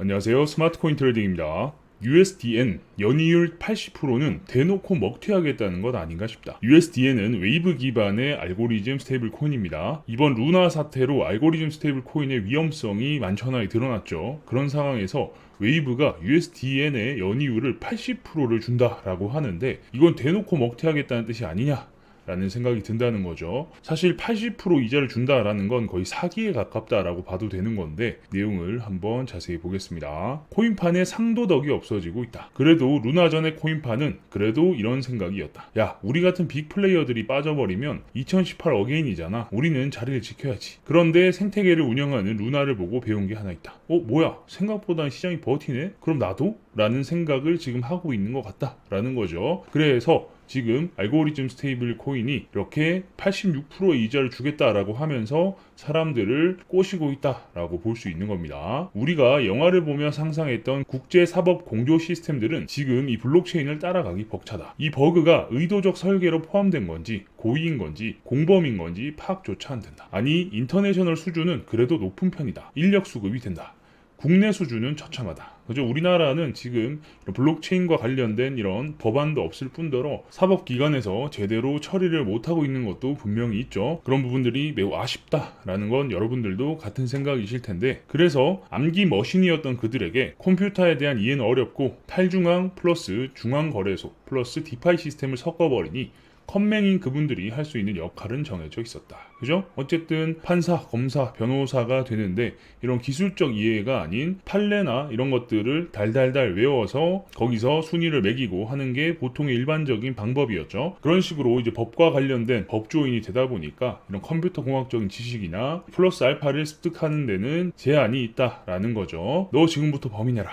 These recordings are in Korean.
안녕하세요. 스마트 코인 트레이딩입니다. USDN 연이율 80%는 대놓고 먹튀하겠다는 것 아닌가 싶다. USDN은 웨이브 기반의 알고리즘 스테이블 코인입니다. 이번 루나 사태로 알고리즘 스테이블 코인의 위험성이 만천하에 드러났죠. 그런 상황에서 웨이브가 USDN의 연이율을 80%를 준다라고 하는데 이건 대놓고 먹튀하겠다는 뜻이 아니냐? 라는 생각이 든다는 거죠. 사실 80% 이자를 준다라는 건 거의 사기에 가깝다라고 봐도 되는 건데 내용을 한번 자세히 보겠습니다. 코인판에 상도덕이 없어지고 있다. 그래도 루나전의 코인판은 그래도 이런 생각이었다. 야, 우리 같은 빅 플레이어들이 빠져버리면 2018 어게인이잖아. 우리는 자리를 지켜야지. 그런데 생태계를 운영하는 루나를 보고 배운 게 하나 있다. 어, 뭐야? 생각보다 시장이 버티네? 그럼 나도? 라는 생각을 지금 하고 있는 것 같다. 라는 거죠. 그래서 지금 알고리즘 스테이블 코인이 이렇게 86%의 이자를 주겠다라고 하면서 사람들을 꼬시고 있다라고 볼 수 있는 겁니다. 우리가 영화를 보며 상상했던 국제 사법 공조 시스템들은 지금 이 블록체인을 따라가기 벅차다. 이 버그가 의도적 설계로 포함된 건지 고의인 건지 공범인 건지 파악조차 안 된다. 아니 인터내셔널 수준은 그래도 높은 편이다. 인력 수급이 된다. 국내 수준은 처참하다. 그죠? 우리나라는 지금 블록체인과 관련된 이런 법안도 없을 뿐더러 사법기관에서 제대로 처리를 못하고 있는 것도 분명히 있죠. 그런 부분들이 매우 아쉽다라는 건 여러분들도 같은 생각이실 텐데 그래서 암기 머신이었던 그들에게 컴퓨터에 대한 이해는 어렵고 탈중앙 플러스 중앙거래소 플러스 디파이 시스템을 섞어버리니 컴맹인 그분들이 할 수 있는 역할은 정해져 있었다. 그죠? 어쨌든 판사, 검사, 변호사가 되는데 이런 기술적 이해가 아닌 판례나 이런 것들을 달달달 외워서 거기서 순위를 매기고 하는 게 보통의 일반적인 방법이었죠. 그런 식으로 이제 법과 관련된 법조인이 되다 보니까 이런 컴퓨터 공학적인 지식이나 플러스 알파를 습득하는 데는 제한이 있다라는 거죠. 너 지금부터 범인해라.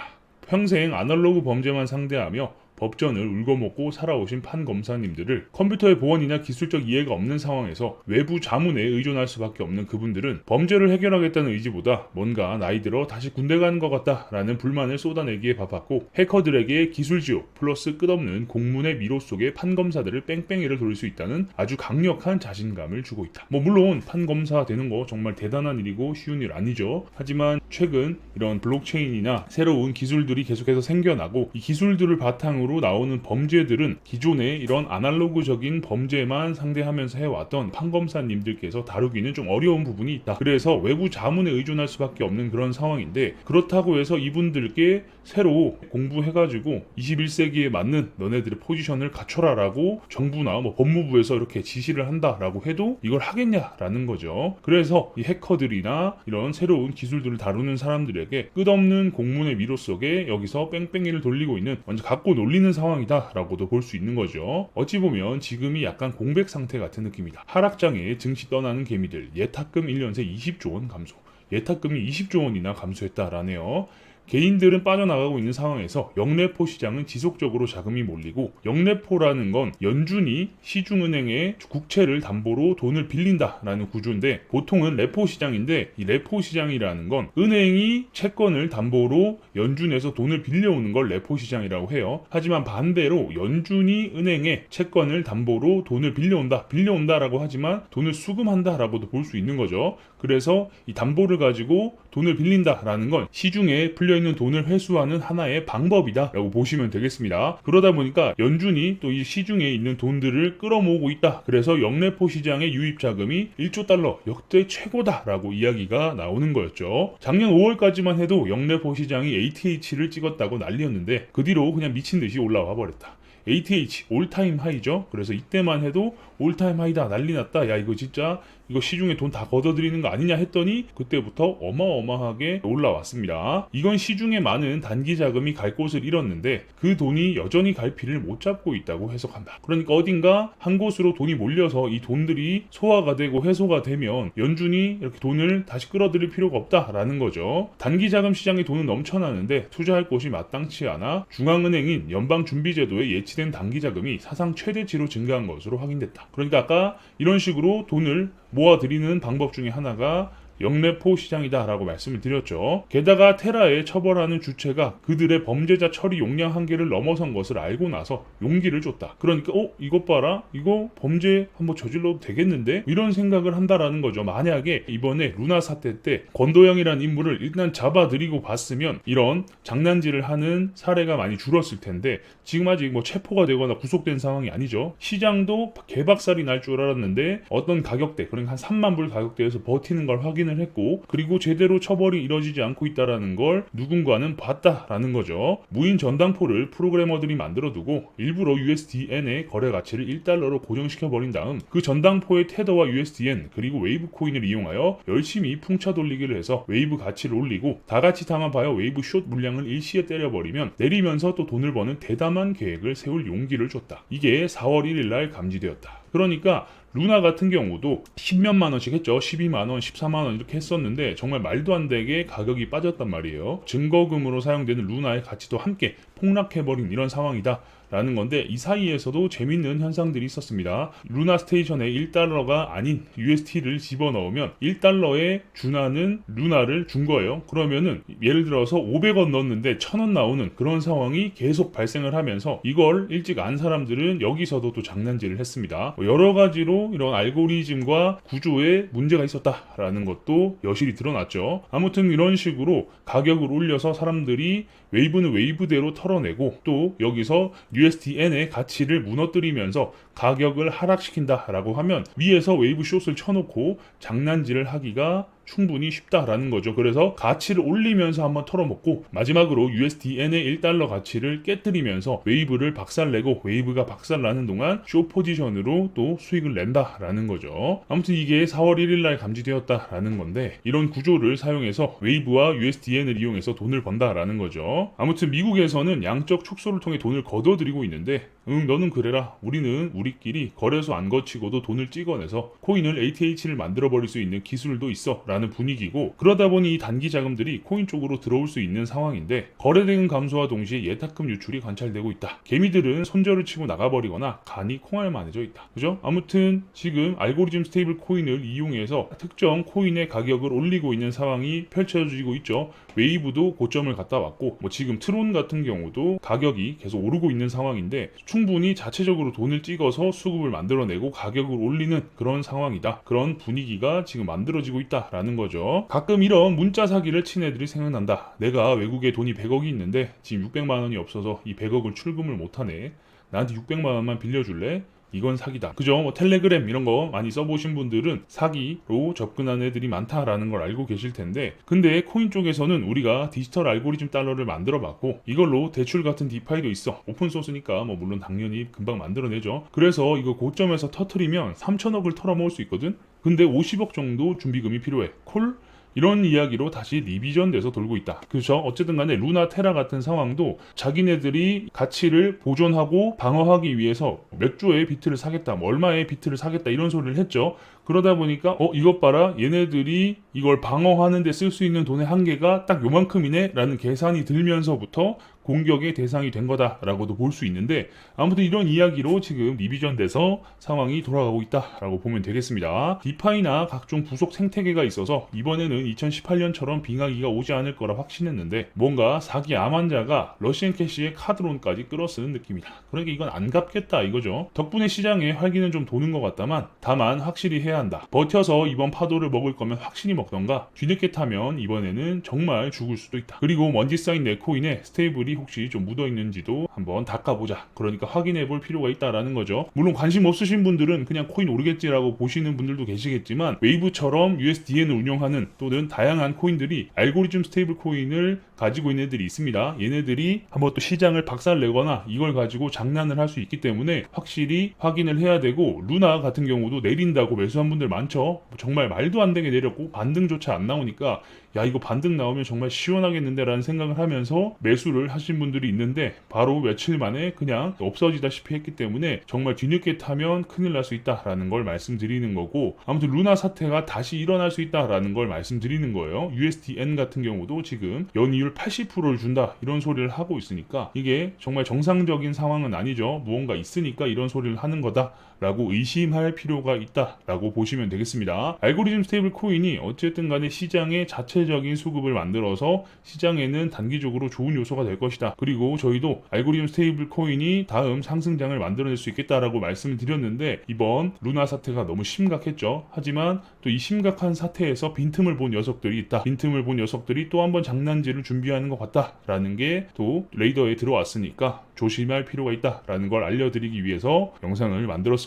평생 아날로그 범죄만 상대하며 법전을 울고먹고 살아오신 판 검사님들을 컴퓨터의 보안이나 기술적 이해가 없는 상황에서 외부 자문에 의존할 수밖에 없는 그분들은 범죄를 해결하겠다는 의지보다 뭔가 나이 들어 다시 군대 가는 것 같다라는 불만을 쏟아내기에 바빴고 해커들에게 기술지옥 플러스 끝없는 공문의 미로 속에 판 검사들을 뺑뺑이를 돌릴 수 있다는 아주 강력한 자신감을 주고 있다. 뭐 물론 판 검사 되는 거 정말 대단한 일이고 쉬운 일 아니죠. 하지만 최근 이런 블록체인이나 새로운 기술들이 계속해서 생겨나고 이 기술들을 바탕으로 으로 나오는 범죄들은 기존의 이런 아날로그적인 범죄만 상대하면서 해왔던 판검사님들께서 다루기는 좀 어려운 부분이 있다. 그래서 외부 자문에 의존할 수밖에 없는 그런 상황인데 그렇다고 해서 이분들께 새로 공부해가지고 21세기에 맞는 너네들의 포지션을 갖춰라라고 정부나 뭐 법무부에서 이렇게 지시를 한다라고 해도 이걸 하겠냐라는 거죠. 그래서 이 해커들이나 이런 새로운 기술들을 다루는 사람들에게 끝없는 공문의 미로 속에 여기서 뺑뺑이를 돌리고 있는 완전 갖고 놀리 돌리는 상황이다라고도 볼 수 있는 거죠. 어찌 보면 지금이 약간 공백 상태 같은 느낌이다. 하락장에 증시 떠나는 개미들 예탁금 1년 새 20조 원 감소. 예탁금이 20조 원이나 감소했다라네요. 개인들은 빠져나가고 있는 상황에서 영래포 시장은 지속적으로 자금이 몰리고 영래포라는 건 연준이 시중은행에 국채를 담보로 돈을 빌린다라는 구조인데 보통은 레포 시장인데 이 레포 시장이라는 건 은행이 채권을 담보로 연준에서 돈을 빌려오는 걸 레포 시장이라고 해요. 하지만 반대로 연준이 은행에 채권을 담보로 돈을 빌려온다, 빌려온다라고 하지만 돈을 수금한다라고도 볼 수 있는 거죠. 그래서 이 담보를 가지고 돈을 빌린다라는 건 시중에 풀려 있는 돈을 회수하는 하나의 방법이다라고 보시면 되겠습니다. 그러다 보니까 연준이 또 이 시중에 있는 돈들을 끌어모으고 있다. 그래서 영래포 시장의 유입 자금이 1조 달러 역대 최고다라고 이야기가 나오는 거였죠. 작년 5월까지만 해도 영래포 시장이 ATH를 찍었다고 난리였는데 그 뒤로 그냥 미친 듯이 올라와 버렸다. ATH 올타임 하이죠. 그래서 이때만 해도 올타임 하이다 난리 났다. 야 이거 진짜 이거 시중에 돈 다 걷어들이는 거 아니냐 했더니 그때부터 어마어마하게 올라왔습니다. 이건 시중에 많은 단기 자금이 갈 곳을 잃었는데 그 돈이 여전히 갈 피를 못 잡고 있다고 해석한다. 그러니까 어딘가 한 곳으로 돈이 몰려서 이 돈들이 소화가 되고 해소가 되면 연준이 이렇게 돈을 다시 끌어들일 필요가 없다라는 거죠. 단기 자금 시장에 돈은 넘쳐나는데 투자할 곳이 마땅치 않아 중앙은행인 연방준비제도에 예치된 단기 자금이 사상 최대치로 증가한 것으로 확인됐다. 그러니까 아까 이런 식으로 돈을 모아들이는 방법 중에 하나가 영래포 시장이다라고 말씀을 드렸죠. 게다가 테라의 처벌하는 주체가 그들의 범죄자 처리 용량 한계를 넘어선 것을 알고 나서 용기를 줬다. 그러니까 어 이것 봐라 이거 범죄 한번 저질러도 되겠는데 이런 생각을 한다라는 거죠. 만약에 이번에 루나 사태 때 권도영이라는 인물을 일단 잡아들이고 봤으면 이런 장난질을 하는 사례가 많이 줄었을 텐데 지금 아직 뭐 체포가 되거나 구속된 상황이 아니죠. 시장도 개박살이 날 줄 알았는데 어떤 가격대 그러니까 한 3만 불 가격대에서 버티는 걸 확인 을 했고 그리고 제대로 처벌이 이뤄지지 않고 있다라는 걸 누군가는 봤다라는 거죠. 무인 전당포를 프로그래머들이 만들어두고 일부러 USDN의 거래 가치를 1달러로 고정시켜 버린 다음 그 전당포의 테더와 USDN 그리고 웨이브 코인을 이용하여 열심히 풍차 돌리기를 해서 웨이브 가치를 올리고 다 같이 당합하여 웨이브 숏 물량을 일시에 때려버리면 내리면서 또 돈을 버는 대담한 계획을 세울 용기를 줬다. 이게 4월 1일 날 감지되었다. 그러니까 루나 같은 경우도 10몇만 원씩 했죠. 12만 원, 14만 원 이렇게 했었는데 정말 말도 안 되게 가격이 빠졌단 말이에요. 증거금으로 사용되는 루나의 가치도 함께 폭락해버린 이런 상황이다. 라는 건데 이 사이에서도 재밌는 현상들이 있었습니다. 루나 스테이션에 1달러가 아닌 UST를 집어넣으면 1달러에 준하는 루나를 준 거예요. 그러면은 예를 들어서 500원 넣었는데 1000원 나오는 그런 상황이 계속 발생을 하면서 이걸 일찍 안 사람들은 여기서도 또 장난질을 했습니다. 뭐 여러 가지로 이런 알고리즘과 구조에 문제가 있었다라는 것도 여실히 드러났죠. 아무튼 이런 식으로 가격을 올려서 사람들이 웨이브는 웨이브대로 털어내고 또 여기서 USDN의 가치를 무너뜨리면서 가격을 하락시킨다라고 하면 위에서 웨이브 숏을 쳐놓고 장난질을 하기가 충분히 쉽다라는 거죠. 그래서 가치를 올리면서 한번 털어먹고 마지막으로 USDN의 1달러 가치를 깨뜨리면서 웨이브를 박살내고 웨이브가 박살나는 동안 쇼 포지션으로 또 수익을 낸다라는 거죠. 아무튼 이게 4월 1일 날 감지되었다라는 건데 이런 구조를 사용해서 웨이브와 USDN을 이용해서 돈을 번다라는 거죠. 아무튼 미국에서는 양적 축소를 통해 돈을 거둬들이고 있는데 응 너는 그래라 우리는 우리끼리 거래소 안 거치고도 돈을 찍어내서 코인을 ATH를 만들어 버릴 수 있는 기술도 있어 라는 분위기고 그러다 보니 이 단기 자금들이 코인 쪽으로 들어올 수 있는 상황인데 거래대금 감소와 동시에 예탁금 유출이 관찰되고 있다 개미들은 손절을 치고 나가버리거나 간이 콩알만해져 있다 그죠? 아무튼 지금 알고리즘 스테이블 코인을 이용해서 특정 코인의 가격을 올리고 있는 상황이 펼쳐지고 있죠 웨이브도 고점을 갔다 왔고 뭐 지금 트론 같은 경우도 가격이 계속 오르고 있는 상황인데 충분히 자체적으로 돈을 찍어서 수급을 만들어내고 가격을 올리는 그런 상황이다. 그런 분위기가 지금 만들어지고 있다라는 거죠. 가끔 이런 문자 사기를 친 애들이 생각난다. 내가 외국에 돈이 100억이 있는데 지금 600만 원이 없어서 이 100억을 출금을 못하네. 나한테 600만 원만 빌려줄래? 이건 사기다. 그죠? 뭐 텔레그램 이런 거 많이 써보신 분들은 사기로 접근하는 애들이 많다라는 걸 알고 계실 텐데, 근데 코인 쪽에서는 우리가 디지털 알고리즘 달러를 만들어 봤고, 이걸로 대출 같은 디파이도 있어. 오픈 소스니까 뭐 물론 당연히 금방 만들어내죠. 그래서 이거 고점에서 터트리면 3천억을 털어모을 수 있거든? 근데 50억 정도 준비금이 필요해. 콜? 이런 이야기로 다시 리비전 돼서 돌고 있다. 그렇죠? 어쨌든 간에 루나 테라 같은 상황도 자기네들이 가치를 보존하고 방어하기 위해서 몇 주의 비트를 사겠다, 뭐 얼마의 비트를 사겠다 이런 소리를 했죠. 그러다 보니까 어 이것 봐라 얘네들이 이걸 방어하는데 쓸 수 있는 돈의 한계가 딱 요만큼이네라는 계산이 들면서부터 공격의 대상이 된 거다라고도 볼 수 있는데 아무튼 이런 이야기로 지금 리비전 돼서 상황이 돌아가고 있다라고 보면 되겠습니다. 디파이나 각종 부속 생태계가 있어서 이번에는 2018년처럼 빙하기가 오지 않을 거라 확신했는데 뭔가 사기 암환자가 러시안 캐시의 카드론까지 끌어쓰는 느낌이다. 그러니까 이건 안 갚겠다 이거죠. 덕분에 시장에 활기는 좀 도는 것 같다만 다만 확실히 해야 한다. 버텨서 이번 파도를 먹을 거면 확실히 먹던가 뒤늦게 타면 이번에는 정말 죽을 수도 있다. 그리고 먼지 쌓인 내 코인에 스테이블이 혹시 좀 묻어 있는지도 한번 닦아보자. 그러니까 확인해 볼 필요가 있다라는 거죠. 물론 관심 없으신 분들은 그냥 코인 오르겠지라고 보시는 분들도 계시겠지만 웨이브처럼 USDN을 운영하는 또는 다양한 코인들이 알고리즘 스테이블 코인을 가지고 있는 애들이 있습니다. 얘네들이 한번 또 시장을 박살내거나 이걸 가지고 장난을 할 수 있기 때문에 확실히 확인을 해야 되고 루나 같은 경우도 내린다고 매수한 분들 많죠. 정말 말도 안 되게 내렸고 반등조차 안 나오니까 야 이거 반등 나오면 정말 시원하겠는데 라는 생각을 하면서 매수를 하신 분들이 있는데 바로 며칠 만에 그냥 없어지다시피 했기 때문에 정말 뒤늦게 타면 큰일 날 수 있다라는 걸 말씀드리는 거고 아무튼 루나 사태가 다시 일어날 수 있다라는 걸 말씀드리는 거예요. USDN 같은 경우도 지금 연이율 80%를 준다 이런 소리를 하고 있으니까 이게 정말 정상적인 상황은 아니죠. 무언가 있으니까 이런 소리를 하는 거다 라고 의심할 필요가 있다 라고 보시면 되겠습니다. 알고리즘 스테이블 코인이 어쨌든 간에 시장에 자체적인 수급을 만들어서 시장에는 단기적으로 좋은 요소가 될 것이다. 그리고 저희도 알고리즘 스테이블 코인이 다음 상승장을 만들어낼 수 있겠다라고 말씀을 드렸는데 이번 루나 사태가 너무 심각했죠. 하지만 또 이 심각한 사태에서 빈틈을 본 녀석들이 있다. 빈틈을 본 녀석들이 또 한 번 장난질을 준비하는 것 같다라는 게 또 레이더에 들어왔으니까 조심할 필요가 있다라는 걸 알려드리기 위해서 영상을 만들었습니다.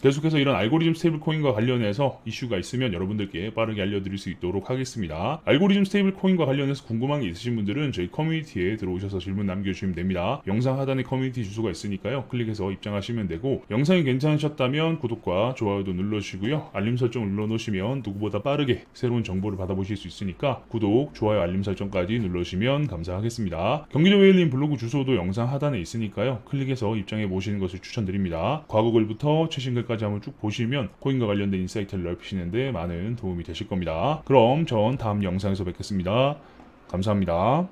계속해서 이런 알고리즘 스테이블 코인과 관련해서 이슈가 있으면 여러분들께 빠르게 알려드릴 수 있도록 하겠습니다. 알고리즘 스테이블 코인과 관련해서 궁금한 게 있으신 분들은 저희 커뮤니티에 들어오셔서 질문 남겨주시면 됩니다. 영상 하단에 커뮤니티 주소가 있으니까요. 클릭해서 입장하시면 되고 영상이 괜찮으셨다면 구독과 좋아요도 눌러주시고요. 알림 설정 눌러놓으시면 누구보다 빠르게 새로운 정보를 받아보실 수 있으니까 구독, 좋아요, 알림 설정까지 눌러주시면 감사하겠습니다. 경기도 웨일린 블로그 주소도 영상 하단에 있으니까요. 클릭해서 입장해 보시는 것을 추천드립니다. 과거 글부터 최신 글까지 한번 쭉 보시면 코인과 관련된 인사이트를 넓히시는데 많은 도움이 되실 겁니다. 그럼 전 다음 영상에서 뵙겠습니다. 감사합니다.